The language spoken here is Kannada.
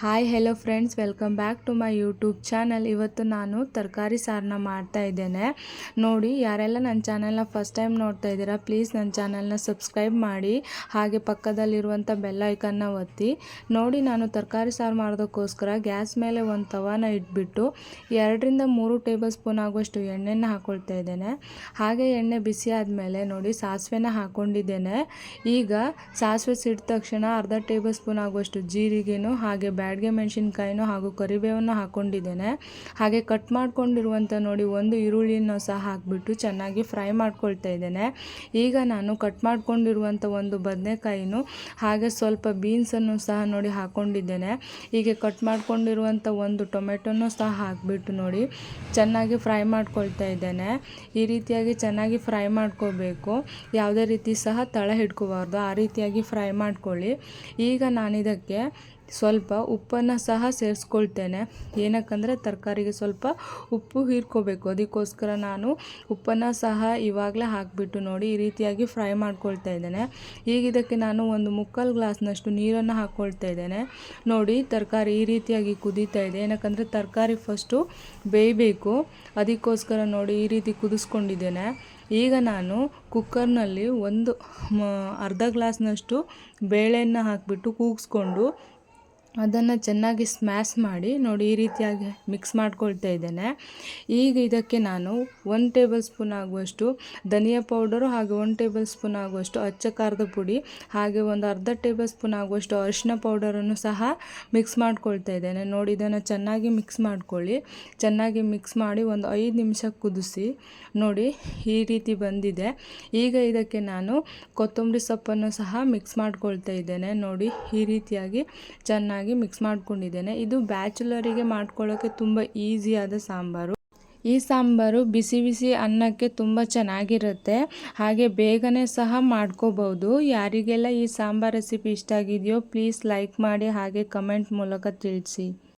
Hi hello friends welcome back to my YouTube channel ಇವತ್ತು ನಾನು ತರಕಾರಿ ಸಾರನ್ನ ಮಾಡ್ತಾ ಇದ್ದೇನೆ. ನೋಡಿ, ಯಾರೆಲ್ಲ ನನ್ನ ಚಾನಲ್ನ ಫಸ್ಟ್ ಟೈಮ್ ನೋಡ್ತಾ ಇದ್ದೀರಾ ಪ್ಲೀಸ್ ನನ್ನ ಚಾನಲ್ನ ಸಬ್ಸ್ಕ್ರೈಬ್ ಮಾಡಿ, ಹಾಗೆ ಪಕ್ಕದಲ್ಲಿರುವಂಥ ಬೆಲ್ ಐಕನ್ನ ಒತ್ತಿ. ನೋಡಿ, ನಾನು ತರಕಾರಿ ಸಾರು ಮಾಡೋದಕ್ಕೋಸ್ಕರ ಗ್ಯಾಸ್ ಮೇಲೆ ಒಂದು ತವಾನ ಇಟ್ಬಿಟ್ಟು ಎರಡರಿಂದ ಮೂರು ಟೇಬಲ್ ಸ್ಪೂನ್ ಆಗುವಷ್ಟು ಎಣ್ಣೆನ ಹಾಕ್ಕೊಳ್ತಾ ಇದ್ದೇನೆ. ಹಾಗೆ ಎಣ್ಣೆ ಬಿಸಿ ಆದಮೇಲೆ ನೋಡಿ, ಸಾಸಿವೆನ ಹಾಕ್ಕೊಂಡಿದ್ದೇನೆ ಈಗ ಸಾಸಿವೆ ಸಿಡಿದ ತಕ್ಷಣ ಅರ್ಧ ಟೇಬಲ್ ಸ್ಪೂನ್ ಆಗುವಷ್ಟು ಜೀರಿಗೆನೂ ಹಾಗೆ ಬ್ಯಾಡ್ಗೆ ಮೆಣಸಿನ್ಕಾಯಿನೂ ಹಾಗೂ ಕರಿಬೇವನ್ನು ಹಾಕ್ಕೊಂಡಿದ್ದೇನೆ ಹಾಗೆ ಕಟ್ ಮಾಡ್ಕೊಂಡಿರುವಂಥ ನೋಡಿ ಒಂದು ಈರುಳ್ಳಿನ ಸಹ ಹಾಕಿಬಿಟ್ಟು ಚೆನ್ನಾಗಿ ಫ್ರೈ ಮಾಡ್ಕೊಳ್ತಾ ಇದ್ದೇನೆ. ಈಗ ನಾನು ಕಟ್ ಮಾಡ್ಕೊಂಡಿರುವಂಥ ಒಂದು ಬದನೆಕಾಯಿನೂ ಹಾಗೆ ಸ್ವಲ್ಪ ಬೀನ್ಸನ್ನು ಸಹ ನೋಡಿ ಹಾಕ್ಕೊಂಡಿದ್ದೇನೆ ಹೀಗೆ ಕಟ್ ಮಾಡ್ಕೊಂಡಿರುವಂಥ ಒಂದು ಟೊಮೆಟೊನೂ ಸಹ ಹಾಕಿಬಿಟ್ಟು ನೋಡಿ ಚೆನ್ನಾಗಿ ಫ್ರೈ ಮಾಡ್ಕೊಳ್ತಾ ಇದ್ದೇನೆ. ಈ ರೀತಿಯಾಗಿ ಚೆನ್ನಾಗಿ ಫ್ರೈ ಮಾಡ್ಕೋಬೇಕು. ಯಾವುದೇ ರೀತಿ ಸಹ ತಳ ಹಿಡ್ಕೋಬಾರ್ದು. ಆ ರೀತಿಯಾಗಿ ಫ್ರೈ ಮಾಡ್ಕೊಳ್ಳಿ. ಈಗ ನಾನಿದಕ್ಕೆ ಸ್ವಲ್ಪ ಉಪ್ಪನ್ನು ಸಹ ಸೇರಿಸ್ಕೊಳ್ತೇನೆ. ಏನಕ್ಕಂದರೆ ತರಕಾರಿಗೆ ಸ್ವಲ್ಪ ಉಪ್ಪು ಹೀರ್ಕೋಬೇಕು. ಅದಕ್ಕೋಸ್ಕರ ನಾನು ಉಪ್ಪನ್ನು ಸಹ ಇವಾಗಲೇ ಹಾಕಿಬಿಟ್ಟು ನೋಡಿ ಈ ರೀತಿಯಾಗಿ ಫ್ರೈ ಮಾಡ್ಕೊಳ್ತಾ ಇದ್ದೇನೆ. ಈಗ ಇದಕ್ಕೆ ನಾನು ಒಂದು ಮುಕ್ಕಾಲು ಗ್ಲಾಸ್ನಷ್ಟು ನೀರನ್ನು ಹಾಕ್ಕೊಳ್ತಾ ಇದ್ದೇನೆ. ನೋಡಿ ತರಕಾರಿ ಈ ರೀತಿಯಾಗಿ ಕುದೀತಾ ಇದೆ. ಏನಕ್ಕಂದರೆ ತರಕಾರಿ ಫಸ್ಟು ಬೇಯಬೇಕು. ಅದಕ್ಕೋಸ್ಕರ ನೋಡಿ ಈ ರೀತಿ ಕುದಿಸ್ಕೊಂಡಿದ್ದೇನೆ. ಈಗ ನಾನು ಕುಕ್ಕರ್ನಲ್ಲಿ ಒಂದು ಅರ್ಧ ಗ್ಲಾಸ್ನಷ್ಟು ಬೇಳೆಯನ್ನು ಹಾಕಿಬಿಟ್ಟು ಕೂಗಿಸ್ಕೊಂಡು ಅದನ್ನು ಚೆನ್ನಾಗಿ ಸ್ಮ್ಯಾಶ್ ಮಾಡಿ ನೋಡಿ ಈ ರೀತಿಯಾಗಿ ಮಿಕ್ಸ್ ಮಾಡ್ಕೊಳ್ತಾ ಇದ್ದೇನೆ. ಈಗ ಇದಕ್ಕೆ ನಾನು ಒನ್ ಟೇಬಲ್ ಸ್ಪೂನ್ ಆಗುವಷ್ಟು ಧನಿಯಾ ಪೌಡರು ಹಾಗೆ ಒನ್ ಟೇಬಲ್ ಸ್ಪೂನ್ ಆಗುವಷ್ಟು ಅಚ್ಚ ಖಾರದ ಪುಡಿ, ಹಾಗೆ ಒಂದು ಅರ್ಧ ಟೇಬಲ್ ಸ್ಪೂನ್ ಆಗುವಷ್ಟು ಅರಿಶಿನ ಪೌಡರನ್ನು ಸಹ ಮಿಕ್ಸ್ ಮಾಡ್ಕೊಳ್ತಾ ಇದ್ದೇನೆ. ನೋಡಿ ಇದನ್ನು ಚೆನ್ನಾಗಿ ಮಿಕ್ಸ್ ಮಾಡ್ಕೊಳ್ಳಿ. ಚೆನ್ನಾಗಿ ಮಿಕ್ಸ್ ಮಾಡಿ ಒಂದು ಐದು ನಿಮಿಷ ಕುದಿಸಿ ನೋಡಿ ಈ ರೀತಿ ಬಂದಿದೆ. ಈಗ ಇದಕ್ಕೆ ನಾನು ಕೊತ್ತಂಬರಿ ಸೊಪ್ಪನ್ನು ಸಹ ಮಿಕ್ಸ್ ಮಾಡ್ಕೊಳ್ತಾ ಇದ್ದೇನೆ. ನೋಡಿ ಈ ರೀತಿಯಾಗಿ ಚೆನ್ನಾಗಿ ಮಿಕ್ಸ್ ಮಾಡ್ಕೊಂಡಿದ್ದೇನೆ. ಇದು ಬ್ಯಾಚುಲರಿಗೆ ಮಾಡ್ಕೊಳ್ಳೋಕ್ಕೆ ತುಂಬ ಈಸಿಯಾದ ಸಾಂಬಾರು. ಈ ಸಾಂಬಾರು ಬಿಸಿ ಬಿಸಿ ಅನ್ನಕ್ಕೆ ತುಂಬ ಚೆನ್ನಾಗಿರುತ್ತೆ. ಹಾಗೆ ಬೇಗನೆ ಸಹ ಮಾಡ್ಕೋಬಹುದು ಯಾರಿಗೆಲ್ಲ ಈ ಸಾಂಬಾರ್ ರೆಸಿಪಿ ಇಷ್ಟ ಆಗಿದೆಯೋ ಪ್ಲೀಸ್ ಲೈಕ್ ಮಾಡಿ, ಹಾಗೆ ಕಮೆಂಟ್ ಮೂಲಕ ತಿಳಿಸಿ.